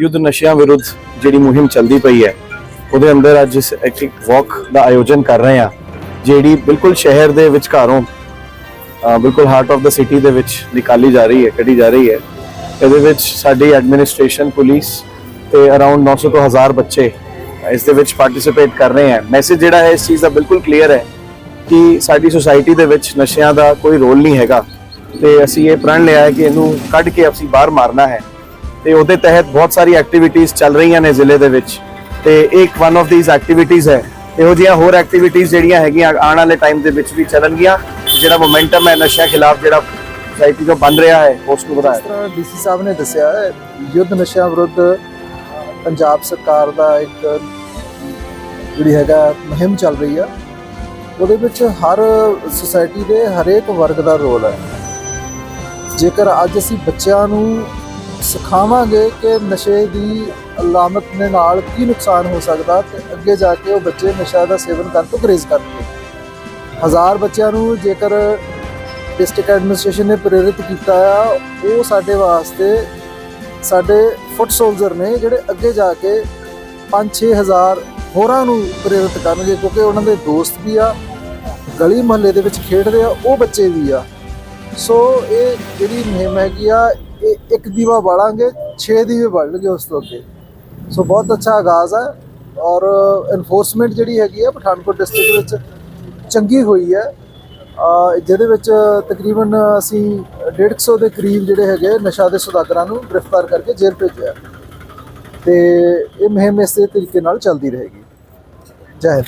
ਯੁੱਧ ਨਸ਼ਿਆਂ ਵਿਰੁੱਧ ਜਿਹੜੀ ਮੁਹਿੰਮ ਚੱਲਦੀ ਪਈ ਹੈ, ਉਹਦੇ ਅੰਦਰ ਅੱਜ ਇਸ ਇੱਕ ਵਾਕ ਦਾ ਆਯੋਜਨ ਕਰ ਰਹੇ ਹਾਂ, ਜਿਹੜੀ ਬਿਲਕੁਲ ਸ਼ਹਿਰ ਦੇ ਵਿਚਕਾਰੋਂ ਬਿਲਕੁਲ ਹਾਰਟ ਆਫ ਦਾ ਸਿਟੀ ਦੇ ਵਿੱਚ ਨਿਕਾਲੀ ਜਾ ਰਹੀ ਹੈ, ਕੱਢੀ ਜਾ ਰਹੀ ਹੈ। ਇਹਦੇ ਵਿੱਚ ਸਾਡੀ ਐਡਮਿਨਿਸਟ੍ਰੇਸ਼ਨ ਪੁਲਿਸ ਤੇ ਅਰਾਊਂਡ 900 ਤੋਂ 1000 ਬੱਚੇ ਇਸ ਦੇ ਵਿੱਚ ਪਾਰਟਿਸਿਪੇਟ ਕਰ ਰਹੇ ਹਨ ਮੈਸੇਜ ਜਿਹੜਾ ਹੈ, ਇਸ ਚੀਜ਼ ਦਾ ਬਿਲਕੁਲ ਕਲੀਅਰ ਹੈ ਕਿ ਸਾਡੀ ਸੁਸਾਇਟੀ ਦੇ ਵਿੱਚ ਨਸ਼ਿਆਂ ਦਾ ਕੋਈ ਰੋਲ ਨਹੀਂ ਹੈਗਾ ਤੇ ਅਸੀਂ ਇਹ ਪ੍ਰਣ ਲਿਆ ਹੈ ਕਿ ਇਹਨੂੰ ਕੱਢ ਕੇ ਅਸੀਂ ਬਾਹਰ ਮਾਰਨਾ ਹੈ। ਤੇ ਉਹਦੇ ਤਹਿਤ ਬਹੁਤ ਸਾਰੀ ਐਕਟੀਵਿਟੀਜ਼ ਚੱਲ ਰਹੀਆਂ ਨੇ ਜ਼ਿਲ੍ਹੇ ਦੇ ਵਿੱਚ। ਤੇ ਇੱਕ ਵਨ ਆਫ ਥੀਸ ਐਕਟੀਵਿਟੀਜ਼ ਹੈ। ਇਹੋ ਜਿਹੀਆਂ ਹੋਰ ਐਕਟੀਵਿਟੀਜ਼ ਜਿਹੜੀਆਂ ਹੈਗੀਆਂ ਆਉਣ ਵਾਲੇ ਟਾਈਮ ਦੇ ਵਿੱਚ ਵੀ ਚੱਲਣਗੀਆਂ। ਜਿਹੜਾ ਮੋਮੈਂਟਮ ਹੈ ਨਸ਼ਿਆਂ ਖਿਲਾਫ ਜਿਹੜਾ ਸੋਸਾਇਟੀ ਤੋਂ ਬਣ ਰਿਹਾ ਹੈ, ਉਸ ਨੂੰ ਵਧਾਇਆ। ਤਰ੍ਹਾਂ ਡੀਸੀ ਸਾਹਿਬ ਨੇ ਦੱਸਿਆ ਯੁੱਧ ਨਸ਼ਿਆਂ ਵਿਰੁੱਧ ਪੰਜਾਬ ਸਰਕਾਰ ਦਾ ਇੱਕ ਜਿਹੜੀ ਹੈਗਾ ਮੁਹਿੰਮ ਚੱਲ ਰਹੀ ਆ। ਉਹਦੇ ਵਿੱਚ ਹਰ ਸੁਸਾਇਟੀ ਦੇ ਹਰੇਕ ਵਰਗ ਦਾ ਰੋਲ ਹੈ। ਜੇਕਰ ਅੱਜ ਅਸੀਂ ਬੱਚਿਆਂ ਨੂੰ ਸਿਖਾਵਾਂਗੇ ਕਿ ਨਸ਼ੇ ਦੀ ਅਲਾਮਤ ਦੇ ਨਾਲ ਕੀ ਨੁਕਸਾਨ ਹੋ ਸਕਦਾ ਤੇ ਅੱਗੇ ਜਾ ਕੇ ਉਹ ਬੱਚੇ ਨਸ਼ਾ ਦਾ ਸੇਵਨ ਕਰਨ ਤੋਂ ਗਰੇਜ਼ ਕਰਨਗੇ। ਹਜ਼ਾਰ ਬੱਚਿਆਂ ਨੂੰ ਜੇਕਰ ਡਿਸਟ੍ਰਿਕਟ ਐਡਮਿਨਿਸਟ੍ਰੇਸ਼ਨ ਨੇ ਪ੍ਰੇਰਿਤ ਕੀਤਾ ਆ, ਉਹ ਸਾਡੇ ਵਾਸਤੇ ਸਾਡੇ ਫੁੱਟ ਸੋਲਜਰ ਨੇ ਜਿਹੜੇ ਅੱਗੇ ਜਾ ਕੇ 5-6000 ਹੋਰਾਂ ਨੂੰ ਪ੍ਰੇਰਿਤ ਕਰਨਗੇ, ਕਿਉਂਕਿ ਉਹਨਾਂ ਦੇ ਦੋਸਤ ਵੀ ਆ, ਗਲੀ ਮੁਹੱਲੇ ਦੇ ਵਿੱਚ ਖੇਡਦੇ ਆ, ਉਹ ਬੱਚੇ ਵੀ ਆ। ਸੋ ਇਹ ਜਿਹੜੀ ਮੁਹਿੰਮ ਹੈਗੀ ਆ ਇਹ ਇੱਕ ਦੀਵਾ ਬਾਲਾਂਗੇ 6 ਦੀਵੇ ਬਲਣਗੇ ਉਸ ਤੋਂ ਅੱਗੇ। ਸੋ ਬਹੁਤ ਅੱਛਾ ਆਗਾਜ਼ ਹੈ ਔਰ ਐਨਫੋਰਸਮੈਂਟ ਜਿਹੜੀ ਹੈਗੀ ਆ ਪਠਾਨਕੋਟ ਡਿਸਟ੍ਰਿਕਟ ਵਿੱਚ ਚੰਗੀ ਹੋਈ ਹੈ। ਜਿਹਦੇ ਵਿੱਚ ਤਕਰੀਬਨ ਅਸੀਂ 150 ਦੇ ਕਰੀਬ ਜਿਹੜੇ ਹੈਗੇ ਨਸ਼ਾ ਦੇ ਸੁਦਾਗਰਾਂ ਨੂੰ ਗ੍ਰਿਫਤਾਰ ਕਰਕੇ ਜੇਲ੍ਹ ਭੇਜਿਆ ਤੇ ਇਹ ਮੁਹਿੰਮ ਇਸੇ ਤਰੀਕੇ ਨਾਲ ਚੱਲਦੀ ਰਹੇਗੀ। ਜੈ ਹਿੰਦ।